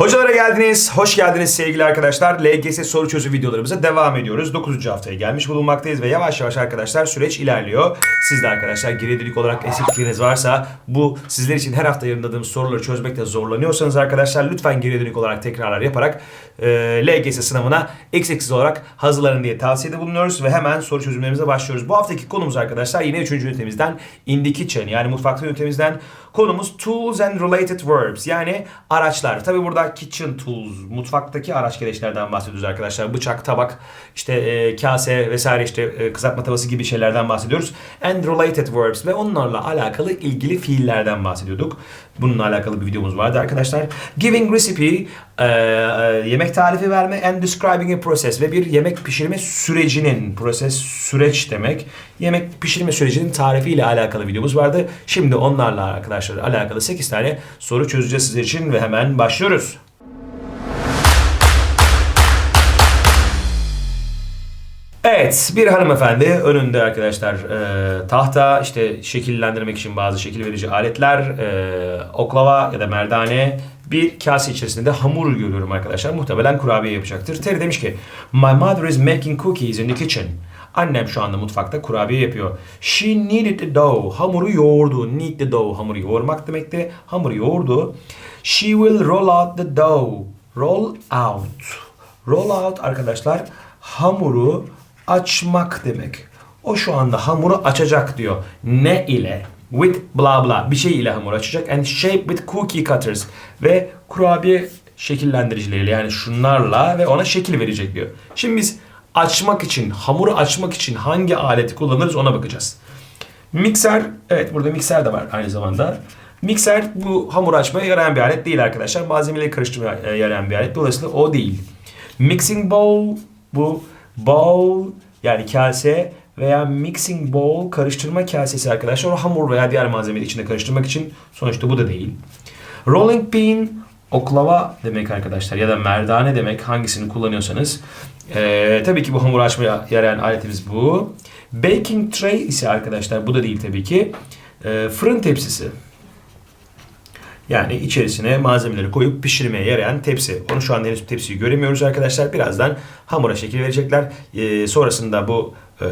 Hocalara geldiniz. Hoş geldiniz sevgili arkadaşlar. LGS soru çözüm videolarımıza devam ediyoruz. 9. haftaya gelmiş bulunmaktayız ve yavaş yavaş arkadaşlar süreç ilerliyor. Siz de arkadaşlar geriye dönük olarak eksiklikleriniz varsa bu sizler için her hafta yayınladığım soruları çözmekte zorlanıyorsanız arkadaşlar lütfen geriye dönük olarak tekrarlar yaparak e, LGS sınavına eksiksiz olarak hazırlanın diye tavsiyede bulunuyoruz ve hemen soru çözümlerimize başlıyoruz. Bu haftaki konumuz arkadaşlar yine 3. ünitemizden in the kitchen yani mutfakta ünitemizden konumuz tools and related verbs yani araçlar. Tabi burada kitchen tools mutfaktaki araç gereçlerden bahsediyoruz arkadaşlar. Bıçak, tabak, işte e, kase vesaire işte e, kızartma tavası gibi şeylerden bahsediyoruz. And related verbs ve onlarla alakalı ilgili fiillerden bahsediyorduk. Bununla alakalı bir videomuz vardı arkadaşlar. Giving recipe e, e, yemek tarifi verme and describing a process ve bir yemek pişirme sürecinin proses süreç demek. Yemek pişirme sürecinin tarifiyle alakalı videomuz vardı. Şimdi onlarla arkadaşlar alakalı 8 tane soru çözeceğiz sizler için ve hemen başlıyoruz. Evet, bir hanımefendi önünde arkadaşlar e, tahta işte şekillendirmek için bazı şekil verici aletler, e, oklava ya da merdane, bir kase içerisinde de hamur görüyorum arkadaşlar. Muhtemelen kurabiye yapacaktır. Terry demiş ki, My mother is making cookies in the kitchen. Annem şu anda mutfakta kurabiye yapıyor. She kneaded the dough. Hamuru yoğurdu. Knead the dough. Hamuru yoğurmak demekti. Hamuru yoğurdu. She will roll out the dough. Roll out. Roll out arkadaşlar hamuru açmak demek. O şu anda hamuru açacak diyor. Ne ile? With bla bla bir şey ile hamur açacak. And shape with cookie cutters. Ve kurabiye şekillendiricileriyle yani şunlarla ve ona şekil verecek diyor. Şimdi biz açmak için, hamuru açmak için hangi aleti kullanırız ona bakacağız. Mikser, evet burada mikser de var aynı zamanda. Mikser bu hamur açmaya yarayan bir alet değil arkadaşlar. Malzemeleri karıştırmaya e, yarayan bir alet. Dolayısıyla o değil. Mixing bowl bu bowl yani kase veya mixing bowl karıştırma kasesi arkadaşlar. O hamur veya diğer malzemeleri içinde karıştırmak için sonuçta bu da değil. Rolling pin oklava demek arkadaşlar ya da merdane demek hangisini kullanıyorsanız. Ee, tabii ki bu hamur açmaya yarayan aletimiz bu. Baking tray ise arkadaşlar bu da değil tabii ki. Ee, fırın tepsisi. Yani içerisine malzemeleri koyup pişirmeye yarayan tepsi. Onu şu anda henüz tepsiyi göremiyoruz arkadaşlar. Birazdan hamura şekil verecekler. Ee, sonrasında bu e,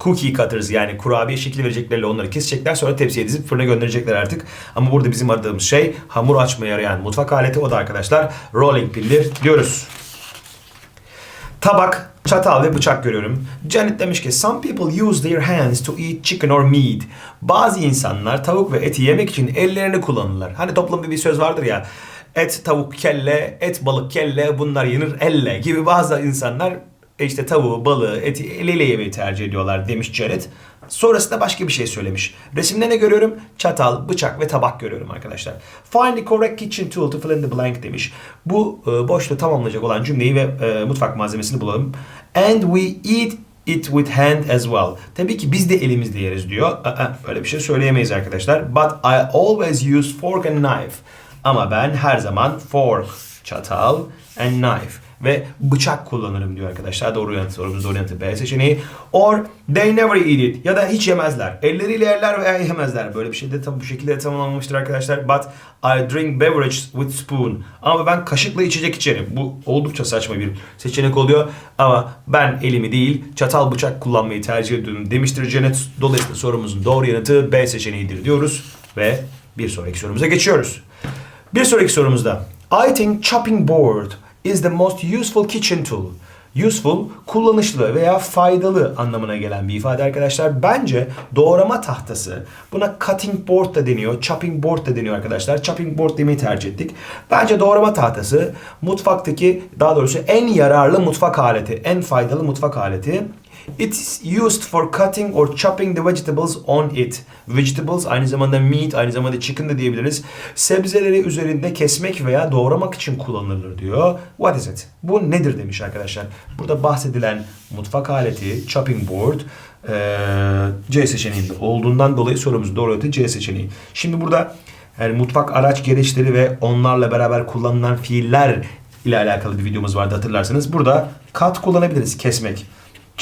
cookie cutters yani kurabiye şekil vereceklerle onları kesecekler. Sonra tepsiye dizip fırına gönderecekler artık. Ama burada bizim aradığımız şey hamur açmaya yarayan mutfak aleti. O da arkadaşlar rolling pindir diyoruz. Tabak, çatal ve bıçak görüyorum. Janet demiş ki some people use their hands to eat chicken or meat. Bazı insanlar tavuk ve eti yemek için ellerini kullanırlar. Hani toplumda bir söz vardır ya et tavuk kelle, et balık kelle bunlar yenir elle gibi bazı insanlar işte tavuğu, balığı, eti eliyle yemeyi tercih ediyorlar demiş Janet. Sonrasında başka bir şey söylemiş. Resimde ne görüyorum? Çatal, bıçak ve tabak görüyorum arkadaşlar. Find the correct kitchen tool to fill in the blank demiş. Bu e, boşluğu tamamlayacak olan cümleyi ve e, mutfak malzemesini bulalım. And we eat it with hand as well. Tabii ki biz de elimizle yeriz diyor. Aa, böyle bir şey söyleyemeyiz arkadaşlar. But I always use fork and knife. Ama ben her zaman fork, çatal and knife ve bıçak kullanırım diyor arkadaşlar. Doğru yanıtı sorumuz doğru yanıtı B seçeneği. Or they never eat it ya da hiç yemezler. Elleriyle yerler veya yemezler. Böyle bir şey de tam bu şekilde tamamlanmıştır arkadaşlar. But I drink beverage with spoon. Ama ben kaşıkla içecek içerim. Bu oldukça saçma bir seçenek oluyor. Ama ben elimi değil çatal bıçak kullanmayı tercih ediyorum demiştir Janet. Dolayısıyla sorumuzun doğru yanıtı B seçeneğidir diyoruz. Ve bir sonraki sorumuza geçiyoruz. Bir sonraki sorumuzda I think chopping board is the most useful kitchen tool. Useful, kullanışlı veya faydalı anlamına gelen bir ifade arkadaşlar. Bence doğrama tahtası, buna cutting board da deniyor, chopping board da deniyor arkadaşlar. Chopping board demeyi tercih ettik. Bence doğrama tahtası mutfaktaki, daha doğrusu en yararlı mutfak aleti, en faydalı mutfak aleti. It's used for cutting or chopping the vegetables on it. Vegetables aynı zamanda meat, aynı zamanda chicken de diyebiliriz. Sebzeleri üzerinde kesmek veya doğramak için kullanılır diyor. What is it? Bu nedir demiş arkadaşlar. Burada bahsedilen mutfak aleti, chopping board, eee, C seçeneğinde olduğundan dolayı sorumuz doğru C seçeneği. Şimdi burada yani mutfak araç gereçleri ve onlarla beraber kullanılan fiiller ile alakalı bir videomuz vardı hatırlarsanız. Burada cut kullanabiliriz, kesmek.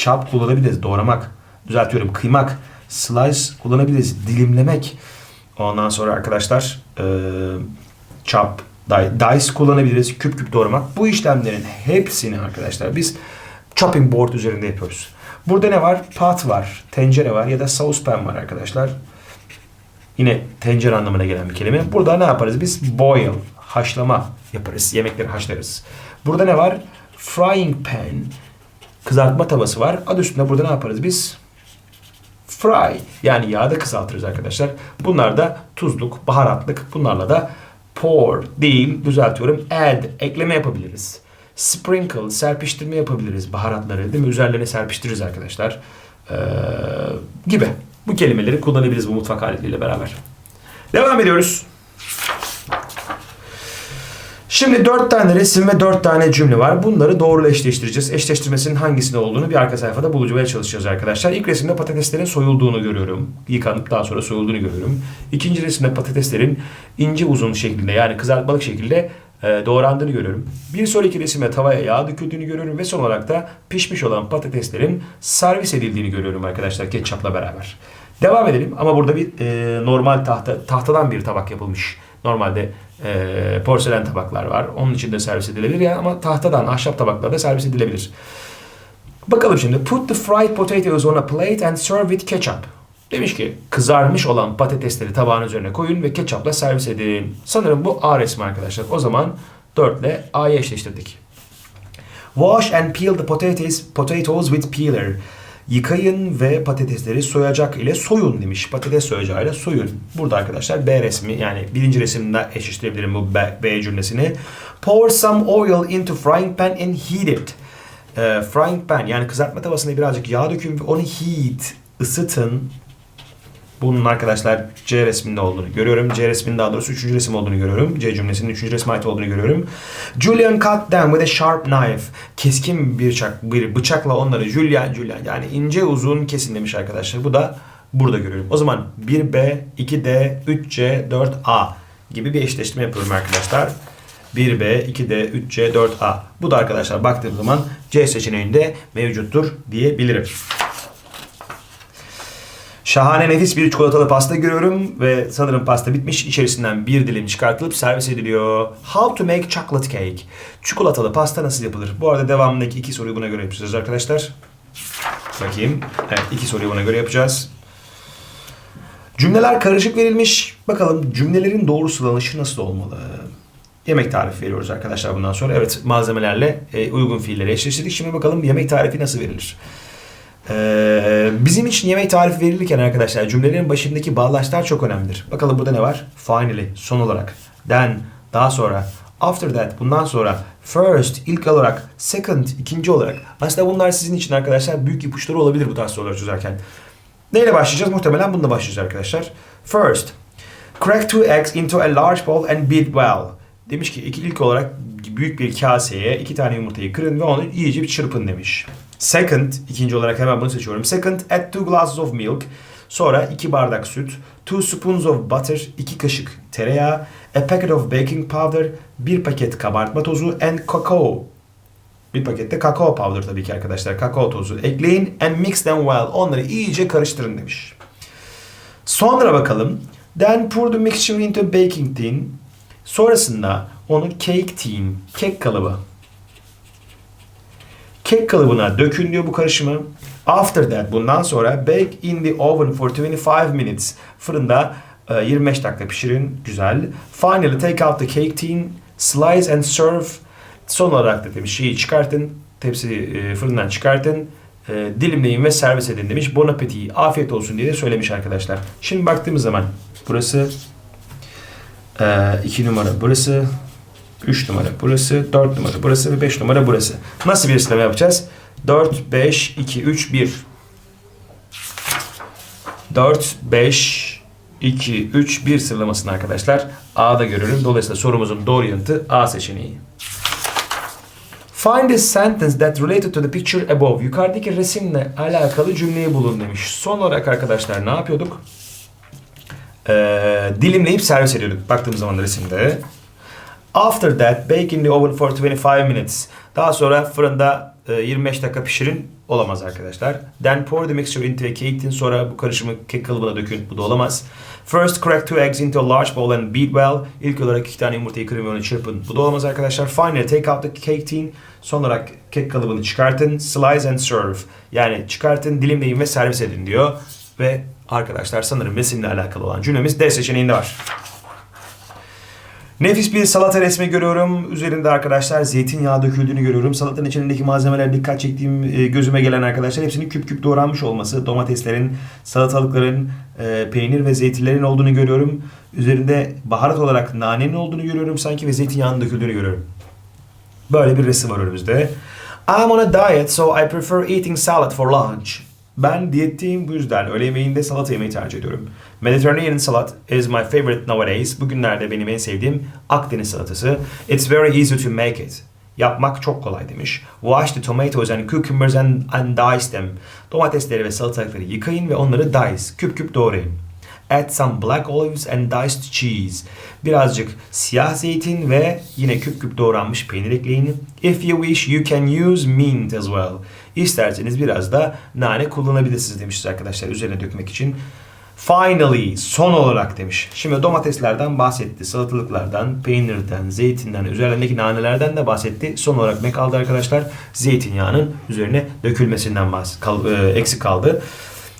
Chop kullanabiliriz, doğramak. Düzeltiyorum, kıymak. Slice kullanabiliriz, dilimlemek. Ondan sonra arkadaşlar e, Di- Dice kullanabiliriz. Küp küp doğramak. Bu işlemlerin hepsini arkadaşlar biz chopping board üzerinde yapıyoruz. Burada ne var? Pot var, tencere var ya da saucepan var arkadaşlar. Yine tencere anlamına gelen bir kelime. Burada ne yaparız biz? Boil, haşlama yaparız. Yemekleri haşlarız. Burada ne var? Frying pan, kızartma tavası var. Adı üstünde burada ne yaparız biz? Fry, yani yağda kısaltırız arkadaşlar. Bunlar da tuzluk, baharatlık. Bunlarla da pour değil, düzeltiyorum, add, ekleme yapabiliriz. Sprinkle, serpiştirme yapabiliriz baharatları değil mi? Üzerlerine serpiştiririz arkadaşlar. Ee, gibi. Bu kelimeleri kullanabiliriz bu mutfak aletleriyle beraber. Devam ediyoruz. Şimdi dört tane resim ve dört tane cümle var. Bunları doğru eşleştireceğiz. Eşleştirmesinin hangisinde olduğunu bir arka sayfada bulmaya çalışacağız arkadaşlar. İlk resimde patateslerin soyulduğunu görüyorum. Yıkanıp daha sonra soyulduğunu görüyorum. İkinci resimde patateslerin ince uzun şeklinde yani kızartmalık şekilde e, doğrandığını görüyorum. Bir sonraki resimde tavaya yağ döküldüğünü görüyorum ve son olarak da pişmiş olan patateslerin servis edildiğini görüyorum arkadaşlar ketçapla beraber. Devam edelim ama burada bir e, normal tahta tahtadan bir tabak yapılmış. Normalde e, porselen tabaklar var. Onun için de servis edilebilir ya ama tahtadan ahşap tabaklarda servis edilebilir. Bakalım şimdi. Put the fried potatoes on a plate and serve with ketchup. Demiş ki kızarmış olan patatesleri tabağın üzerine koyun ve ketçapla servis edin. Sanırım bu A resmi arkadaşlar. O zaman 4 ile A'yı eşleştirdik. Wash and peel the potatoes, potatoes with peeler. Yıkayın ve patatesleri soyacak ile soyun demiş. Patates soyacağıyla soyun. Burada arkadaşlar B resmi yani birinci resimde eşleştirebilirim bu B, B cümlesini. Pour some oil into frying pan and heat it. Ee, frying pan yani kızartma tavasına birazcık yağ dökün ve onu heat, ısıtın. Bunun arkadaşlar C resminde olduğunu görüyorum. C resminin daha doğrusu üçüncü resim olduğunu görüyorum. C cümlesinin üçüncü resme ait olduğunu görüyorum. Julian cut them with a sharp knife. Keskin bir bıçak, bir bıçakla onları Julian, Julian yani ince uzun kesin demiş arkadaşlar. Bu da burada görüyorum. O zaman 1B, 2D, 3C, 4A gibi bir eşleştirme yapıyorum arkadaşlar. 1B, 2D, 3C, 4A. Bu da arkadaşlar baktığım zaman C seçeneğinde mevcuttur diyebilirim. Şahane nefis bir çikolatalı pasta görüyorum ve sanırım pasta bitmiş. İçerisinden bir dilim çıkartılıp servis ediliyor. How to make chocolate cake. Çikolatalı pasta nasıl yapılır? Bu arada devamındaki iki soruyu buna göre yapacağız arkadaşlar. Bakayım. Evet iki soruyu buna göre yapacağız. Cümleler karışık verilmiş. Bakalım cümlelerin doğru sıralanışı nasıl olmalı? Yemek tarifi veriyoruz arkadaşlar bundan sonra. Evet malzemelerle e, uygun fiilleri eşleştirdik. Şimdi bakalım yemek tarifi nasıl verilir? Ee, bizim için yemek tarifi verilirken arkadaşlar cümlelerin başındaki bağlaçlar çok önemlidir. Bakalım burada ne var? Finally, son olarak. Then, daha sonra. After that, bundan sonra. First, ilk olarak. Second, ikinci olarak. Aslında bunlar sizin için arkadaşlar büyük ipuçları olabilir bu tarz soruları çözerken. Neyle başlayacağız? Muhtemelen bununla başlayacağız arkadaşlar. First, crack two eggs into a large bowl and beat well. Demiş ki ilk olarak büyük bir kaseye iki tane yumurtayı kırın ve onu iyice bir çırpın demiş. Second, ikinci olarak hemen bunu seçiyorum. Second, add two glasses of milk. Sonra iki bardak süt, two spoons of butter, iki kaşık tereyağı, a packet of baking powder, bir paket kabartma tozu and cacao. Bir pakette kakao powder tabii ki arkadaşlar. Kakao tozu ekleyin and mix them well. Onları iyice karıştırın demiş. Sonra bakalım. Then pour the mixture into baking tin. Sonrasında onu cake tin, kek kalıbı kek kalıbına dökün diyor bu karışımı. After that bundan sonra bake in the oven for 25 minutes. Fırında e, 25 dakika pişirin. Güzel. Finally take out the cake tin, slice and serve. Son olarak da demiş şeyi çıkartın. Tepsi e, fırından çıkartın. E, dilimleyin ve servis edin demiş. Bon appetit. Afiyet olsun diye de söylemiş arkadaşlar. Şimdi baktığımız zaman burası 2 numara burası 3 numara burası, 4 numara burası ve 5 numara burası. Nasıl bir sıralama yapacağız? 4, 5, 2, 3, 1. 4, 5, 2, 3, 1 sıralamasını arkadaşlar A'da görüyorum. Dolayısıyla sorumuzun doğru yanıtı A seçeneği. Find a sentence that related to the picture above. Yukarıdaki resimle alakalı cümleyi bulun demiş. Son olarak arkadaşlar ne yapıyorduk? Ee, dilimleyip servis ediyorduk. Baktığımız zaman resimde. After that, bake in the oven for 25 minutes. Daha sonra fırında e, 25 dakika pişirin. Olamaz arkadaşlar. Then pour the mixture into a cake tin. Sonra bu karışımı kek kalıbına dökün. Bu da olamaz. First crack two eggs into a large bowl and beat well. İlk olarak iki tane yumurtayı kırın ve onu çırpın. Bu da olmaz arkadaşlar. Finally take out the cake tin. Son olarak kek kalıbını çıkartın. Slice and serve. Yani çıkartın, dilimleyin ve servis edin diyor. Ve arkadaşlar sanırım resimle alakalı olan cümlemiz D seçeneğinde var. Nefis bir salata resmi görüyorum. Üzerinde arkadaşlar zeytinyağı döküldüğünü görüyorum. Salatanın içindeki malzemeler dikkat çektiğim e, gözüme gelen arkadaşlar hepsinin küp küp doğranmış olması. Domateslerin, salatalıkların, e, peynir ve zeytinlerin olduğunu görüyorum. Üzerinde baharat olarak nanenin olduğunu görüyorum sanki ve zeytinyağının döküldüğünü görüyorum. Böyle bir resim var önümüzde. I'm on a diet so I prefer eating salad for lunch. Ben diyetteyim bu yüzden öğle yemeğinde salata yemeyi tercih ediyorum. Mediterranean salad is my favorite nowadays. Bugünlerde benim en sevdiğim Akdeniz salatası. It's very easy to make it. Yapmak çok kolay demiş. Wash the tomatoes and cucumbers and, and dice them. Domatesleri ve salatalıkları yıkayın ve onları dice, küp küp doğrayın. Add some black olives and diced cheese. Birazcık siyah zeytin ve yine küp küp doğranmış peynir ekleyin. If you wish you can use mint as well. İsterseniz biraz da nane kullanabilirsiniz demişiz arkadaşlar üzerine dökmek için. Finally, son olarak demiş. Şimdi domateslerden bahsetti, salatalıklardan, peynirden, zeytinden, üzerlerindeki nanelerden de bahsetti. Son olarak ne kaldı arkadaşlar? Zeytinyağının üzerine dökülmesinden bahs kal e, eksik kaldı.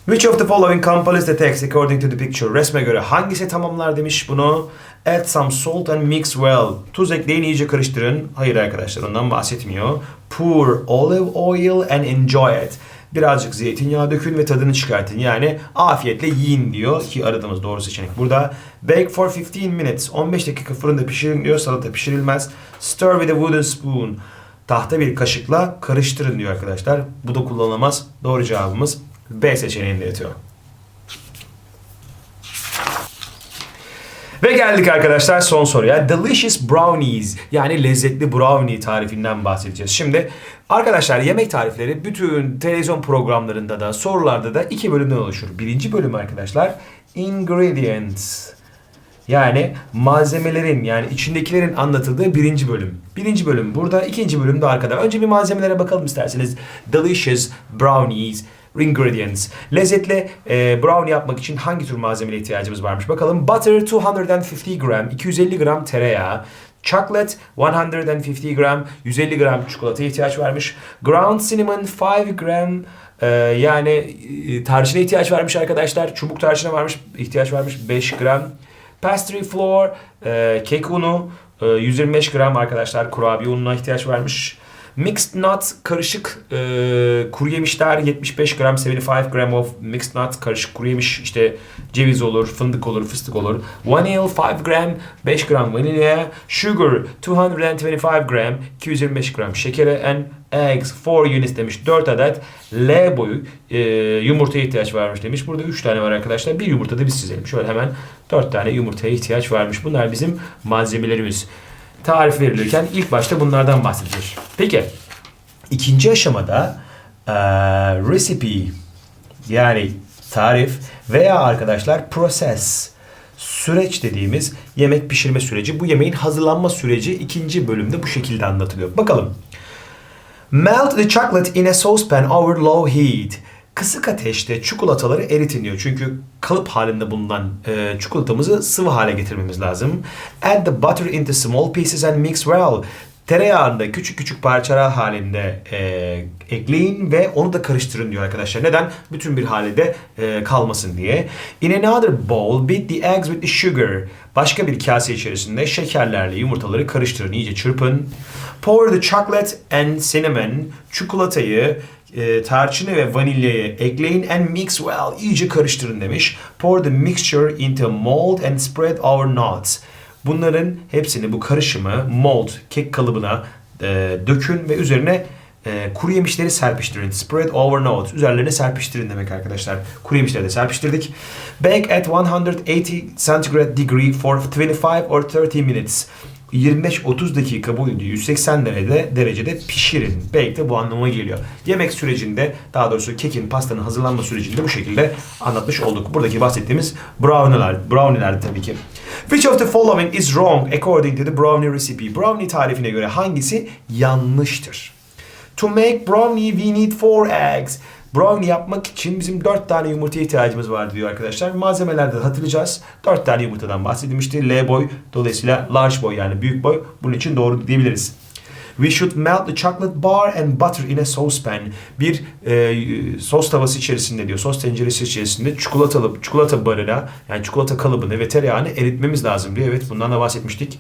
Which of the following completes the text according to the picture? Resme göre hangisi tamamlar demiş bunu. Add some salt and mix well. Tuz ekleyin iyice karıştırın. Hayır arkadaşlar ondan bahsetmiyor. Pour olive oil and enjoy it. Birazcık zeytinyağı dökün ve tadını çıkartın. Yani afiyetle yiyin diyor ki aradığımız doğru seçenek burada. Bake for 15 minutes. 15 dakika fırında pişirin diyor. Salata pişirilmez. Stir with a wooden spoon. Tahta bir kaşıkla karıştırın diyor arkadaşlar. Bu da kullanılamaz. Doğru cevabımız B seçeneğinde yatıyor. Ve geldik arkadaşlar son soruya. Delicious brownies yani lezzetli brownie tarifinden bahsedeceğiz. Şimdi arkadaşlar yemek tarifleri bütün televizyon programlarında da sorularda da iki bölümden oluşur. Birinci bölüm arkadaşlar ingredients. Yani malzemelerin yani içindekilerin anlatıldığı birinci bölüm. Birinci bölüm burada, ikinci bölüm de arkada. Önce bir malzemelere bakalım isterseniz. Delicious brownies ingredients. Lezzetli e, brownie yapmak için hangi tür malzemeye ihtiyacımız varmış bakalım. Butter 250 gram, 250 gram tereyağı. Chocolate 150 gram, 150 gram çikolataya ihtiyaç varmış. Ground cinnamon 5 gram, e, yani e, tarçına ihtiyaç varmış arkadaşlar. Çubuk tarçına varmış, ihtiyaç varmış 5 gram. Pastry flour, e, kek unu, e, 125 gram arkadaşlar kurabiye ununa ihtiyaç varmış. Mixed nut karışık e, kuru yemişler 75 gram 75 gram of mixed nut karışık kuru yemiş işte ceviz olur, fındık olur, fıstık olur. Vanilla 5 gram 5 gram vanilya. Sugar 225 gram 225 gram şekere and eggs 4 units demiş 4 adet L boyu e, yumurtaya ihtiyaç varmış demiş. Burada 3 tane var arkadaşlar. Bir yumurta da biz çizelim. Şöyle hemen 4 tane yumurtaya ihtiyaç varmış. Bunlar bizim malzemelerimiz tarif verilirken ilk başta bunlardan bahsedilir. Peki ikinci aşamada e, recipe yani tarif veya arkadaşlar process süreç dediğimiz yemek pişirme süreci. Bu yemeğin hazırlanma süreci ikinci bölümde bu şekilde anlatılıyor. Bakalım. Melt the chocolate in a saucepan over low heat. Kısık ateşte çikolataları eritin diyor. Çünkü kalıp halinde bulunan e, çikolatamızı sıvı hale getirmemiz lazım. Add the butter into small pieces and mix well. Tereyağında küçük küçük parçalar halinde e, ekleyin ve onu da karıştırın diyor arkadaşlar. Neden? Bütün bir halde e, kalmasın diye. In another bowl, beat the eggs with the sugar. Başka bir kase içerisinde şekerlerle yumurtaları karıştırın, iyice çırpın. Pour the chocolate and cinnamon. Çikolatayı, e, tarçını ve vanilyayı ekleyin and mix well. İyice karıştırın demiş. Pour the mixture into mold and spread over nuts. Bunların hepsini bu karışımı mold, kek kalıbına e, dökün ve üzerine e, kuru yemişleri serpiştirin. Spread over nuts. Üzerlerine serpiştirin demek arkadaşlar. Kuru yemişleri de serpiştirdik. Bake at 180 centigrade degree for 25 or 30 minutes. 25-30 dakika boyunca 180 derecede, derecede pişirin. Bake de bu anlama geliyor. Yemek sürecinde daha doğrusu kekin, pastanın hazırlanma sürecinde bu şekilde anlatmış olduk. Buradaki bahsettiğimiz brownie'ler, brownie'ler tabii ki. Which of the following is wrong according to the brownie recipe? Brownie tarifine göre hangisi yanlıştır? To make brownie we need four eggs. Brownie yapmak için bizim 4 tane yumurtaya ihtiyacımız var diyor arkadaşlar. Malzemelerde de hatırlayacağız. 4 tane yumurtadan bahsedilmişti. L boy dolayısıyla large boy yani büyük boy. Bunun için doğru diyebiliriz. We should melt the chocolate bar and butter in a saucepan. Bir e, sos tavası içerisinde diyor, sos tenceresi içerisinde çikolatalı çikolata barına yani çikolata kalıbını ve tereyağını eritmemiz lazım diyor. Evet bundan da bahsetmiştik.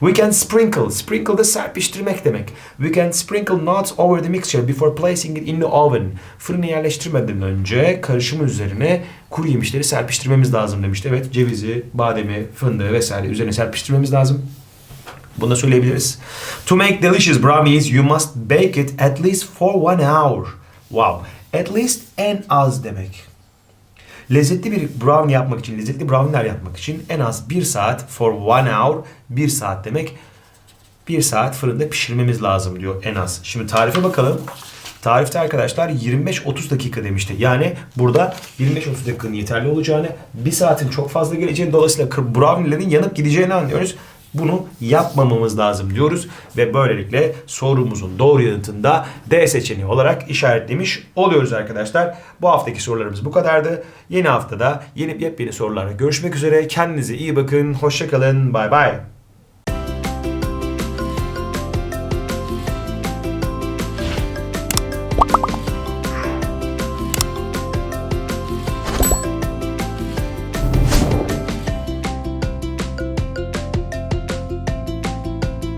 We can sprinkle. Sprinkle da serpiştirmek demek. We can sprinkle nuts over the mixture before placing it in the oven. Fırına yerleştirmeden önce karışımın üzerine kuru yemişleri serpiştirmemiz lazım demişti. Evet cevizi, bademi, fındığı vesaire üzerine serpiştirmemiz lazım. Bunu da söyleyebiliriz. To make delicious brownies you must bake it at least for one hour. Wow. At least en az demek. Lezzetli bir brownie yapmak için, lezzetli brownie'ler yapmak için en az bir saat for one hour, bir saat demek. Bir saat fırında pişirmemiz lazım diyor en az. Şimdi tarife bakalım. Tarifte arkadaşlar 25-30 dakika demişti. Yani burada 25-30 dakikanın yeterli olacağını, bir saatin çok fazla geleceğini dolayısıyla brownie'lerin yanıp gideceğini anlıyoruz. Bunu yapmamamız lazım diyoruz ve böylelikle sorumuzun doğru yanıtını da D seçeneği olarak işaretlemiş oluyoruz arkadaşlar. Bu haftaki sorularımız bu kadardı. Yeni haftada yeni yepyeni sorularla görüşmek üzere. Kendinize iyi bakın. Hoşçakalın. Bay bay.